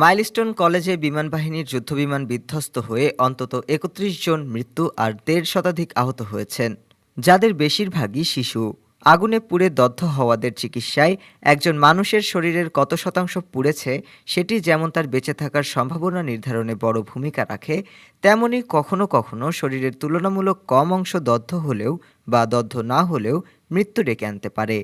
Milestone কলেজে বিমান বাহিনীর যুদ্ধবিমান বিধ্বস্ত হয়ে অন্তত একত্রিশ জন মৃত্যু আর দেড় শতাধিক আহত হয়েছেন, যাদের বেশিরভাগই শিশু। আগুনে পুড়ে দগ্ধ হওয়াদের চিকিৎসায় একজন মানুষের শরীরের কত শতাংশ পুড়েছে, সেটি যেমন তার বেঁচে থাকার সম্ভাবনা নির্ধারণে বড় ভূমিকা রাখে, তেমনি কখনো কখনো শরীরের তুলনামূলক কম অংশ দগ্ধ হলেও বা দগ্ধ না হলেও মৃত্যু ডেকে আনতে পারে।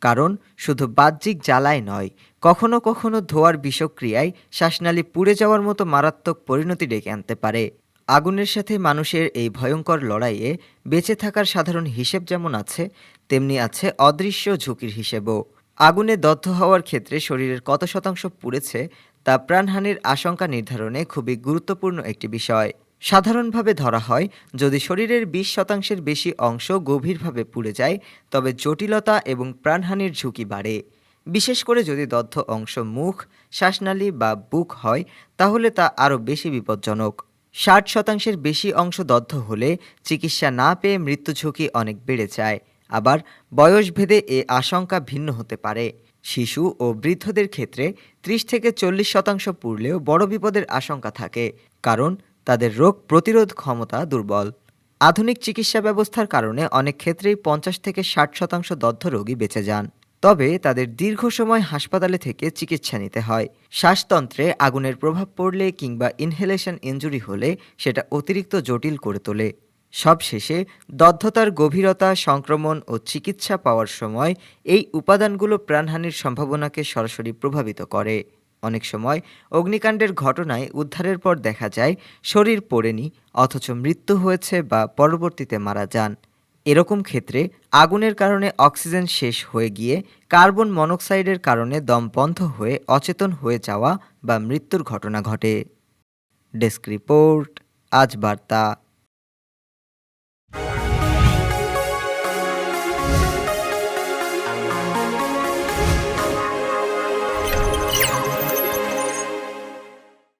কারণ শুধু বাহ্যিক জ্বালায় নয়, কখনো কখনো ধোয়ার বিষক্রিয়ায় শ্বাসনালী পুড়ে যাওয়ার মতো মারাত্মক পরিণতি ডেকে আনতে পারে। আগুনের সাথে মানুষের এই ভয়ঙ্কর লড়াইয়ে বেঁচে থাকার সাধারণ হিসেব যেমন আছে, তেমনি আছে অদৃশ্য ঝুঁকির হিসেবও। আগুনে দগ্ধ হওয়ার ক্ষেত্রে শরীরের কত শতাংশ পুড়েছে, তা প্রাণহানির আশঙ্কা নির্ধারণে খুবই গুরুত্বপূর্ণ একটি বিষয়। সাধারণভাবে ধরা হয়, যদি শরীরের বিশ শতাংশের বেশি অংশ গভীরভাবে পুড়ে যায়, তবে জটিলতা এবং প্রাণহানির ঝুঁকি বাড়ে। বিশেষ করে যদি দগ্ধ অংশ মুখ, শ্বাসনালী বা বুক হয়, তাহলে তা আরও বেশি বিপজ্জনক। ষাট শতাংশের বেশি অংশ দগ্ধ হলে চিকিৎসা না পেয়ে মৃত্যু ঝুঁকি অনেক বেড়ে যায়। আবার বয়সভেদে এ আশঙ্কা ভিন্ন হতে পারে। শিশু ও বৃদ্ধদের ক্ষেত্রে ত্রিশ থেকে চল্লিশ শতাংশ পুড়লেও বড় বিপদের আশঙ্কা থাকে, কারণ তাদের রোগ প্রতিরোধ ক্ষমতা দুর্বল। আধুনিক চিকিৎসা ব্যবস্থার কারণে অনেক ক্ষেত্রেই পঞ্চাশ থেকে ষাট শতাংশ দগ্ধ রোগী বেঁচে যান। তবে তাদের দীর্ঘ সময় হাসপাতালে থেকে চিকিৎসা নিতে হয়। শ্বাসতন্ত্রে আগুনের প্রভাব পড়লে কিংবা ইনহেলেশন ইনজুরি হলে সেটা অতিরিক্ত জটিল করে তোলে। সবশেষে দগ্ধতার গভীরতা, সংক্রমণ ও চিকিৎসা পাওয়ার সময় এই উপাদানগুলো প্রাণহানির সম্ভাবনাকে সরাসরি প্রভাবিত করে। অনেক সময় অগ্নিকাণ্ডের ঘটনায় উদ্ধারের পর দেখা যায়, শরীর পড়েনি, অথচ মৃত্যু হয়েছে বা পরবর্তীতে মারা যান। এরকম ক্ষেত্রে আগুনের কারণে অক্সিজেন শেষ হয়ে গিয়ে কার্বন মনোক্সাইডের কারণে দম বন্ধ হয়ে অচেতন হয়ে যাওয়া বা মৃত্যুর ঘটনা ঘটে। ডেস্ক রিপোর্ট, আজ বার্তা।